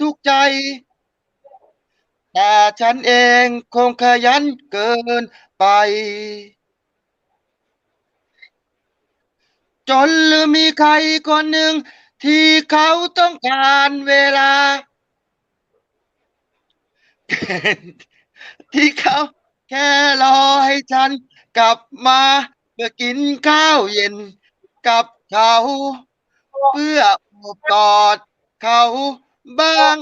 ทุกใจ แต่ฉันเองคงขยันเกินไป จนลืมมีใครคนหนึ่งที่เขาต้องการเวลา ที่เขาแค่รอให้ฉันกลับมาเพื่อกินข้าวเย็นกับเขา เพื่ออบกอดเขา บาง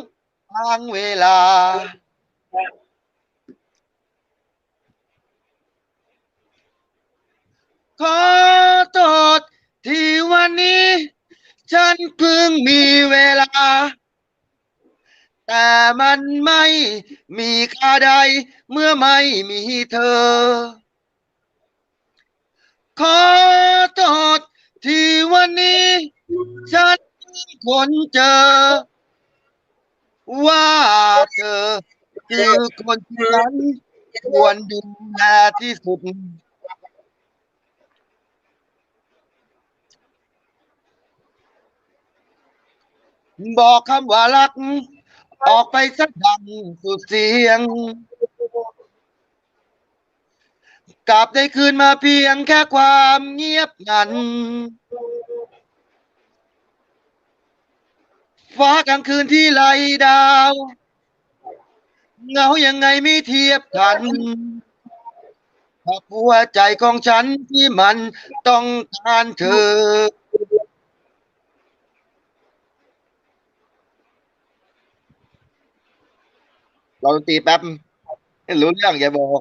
บางเวลา ขอโทษที่วันนี้ ฉันเพิ่งมีเวลา แต่มันไม่มีค่าใดเมื่อไม่มีเธอ ขอโทษที่วันนี้ ฉันคนเจอ ว่าเธอคือคนที่ฉันควรดูแลที่สุด บอกคำว่ารัก ออกไปสักดังสุดเสียง กลับได้คืนมาเพียงแค่ความเงียบงัน ฟ้ากลางคืนที่ไล่ดาว เงายังไงไม่เทียบกันกับหัวใจของฉันที่มันต้องการเธอ เราตีแป๊บ รู้เรื่องอย่าบอก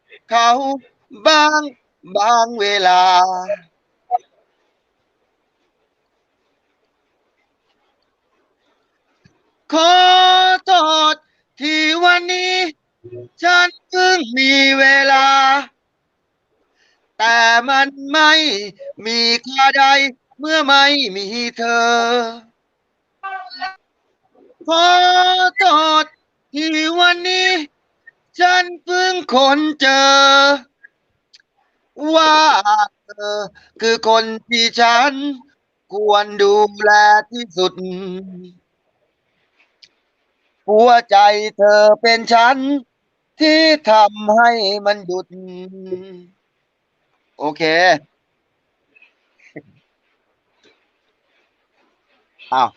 เขาบางบางเวลา ขอโทษที่วันนี้ ฉันเพิ่งมีเวลา แต่มันไม่มีค่าใดเมื่อไม่มีเธอ ขอโทษที่วันนี้ ฉันเพิ่งคนเจอ ว่าเธอคือคนที่ฉัน ควรดูแลที่สุด หัวใจเธอเป็นฉัน ที่ทำให้มันหยุด โอเคอ้าว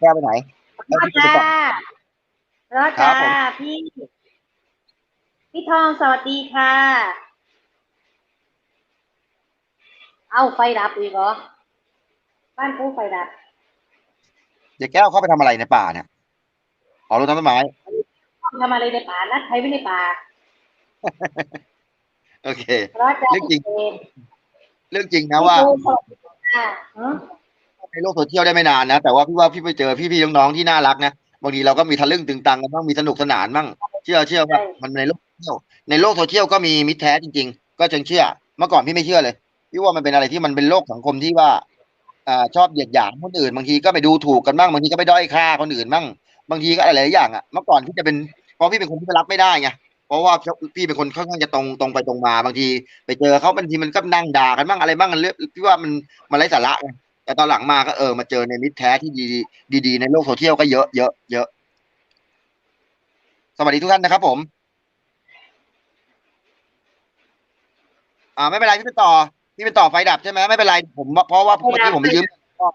แก้วไปไหนรอดพี่จ้าไปก่อนรอดครัจ้าบผมพี่ พี่ทองสวัสดีค่ะ เอาไฟดับอีกเหรอ บ้านกูไฟดับ เดี๋ยวแก้วเข้าไปทำอะไรในป่าเนี่ยอ๋อรดน้ำต้นไม้ทำอะไรในป่านัดใครไม่ในป่า โอเครอดจ้าเรื่องจริงพี่เจมส์เรื่องจริงนะว่า พี่ทูสวัสดีค่ะฮะในโลกโซเชียลได้ไม่นานนะ แต่ว่าพี่ว่าพี่ไปเจอพี่ๆน้องๆที่น่ารักนะ บางทีเราก็มีทะลึ่งตึงตังกันบ้างมีสนุกสนานบ้าง เชื่อเชื่อว่ามันในโลกโซเชียลในโลกโซเชียลก็มีมิตรแท้จริง ๆ ก็จึงเชื่อ เมื่อก่อนพี่ไม่เชื่อเลยพี่ว่ามันเป็นอะไรที่มันเป็นโลกสังคมที่ว่าอ่าชอบเหยียดหยามคนอื่น บางทีก็ไปดูถูกกันบ้างบางทีก็ไปด้อยค่าคนอื่นบ้างบางทีก็อะไรหลายอย่างอะเมื่อก่อนพี่จะเป็นเพราะพี่เป็นคนที่รับไม่ได้ไงเพราะว่าพี่เป็นคนค่อนข้างจะตรงตรงไปตรงมาบางที ไปเจอเขาบางทีมันก็นั่งด่ากันบ้างอะไรบ้างกันเรื่องพี่ว่ามันมันไร้สาระไงแต่ตอนหลังมาก็เออมาเจอในมิตรแท้ที่ดีดีๆในโลกโซเชียลก็เยอะเยอะเยอะ สวัสดีทุกท่านนะครับผม อ่า ไม่เป็นไรพี่เป็นต่อพี่เป็นต่อไฟดับใช่ไหมไม่เป็นไรผมเพราะว่าเมื่อกี้ผมไปยืมพ่อ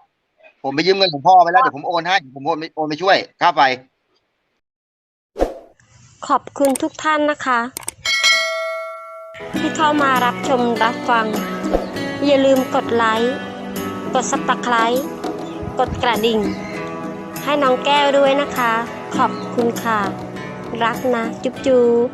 ผมไปยืมเงินของพ่อไปแล้วเดี๋ยวผมโอนให้ผมโอนไปโอนไปช่วยค่าไฟขอบคุณทุกท่านนะคะ ที่เข้ามารับชมรับฟัง อย่าลืมกดไลค์กด subscribe กดกระดิ่ง ให้น้องแก้วด้วยนะคะ ขอบคุณค่ะ รักนะ จุ๊บจุ๊บ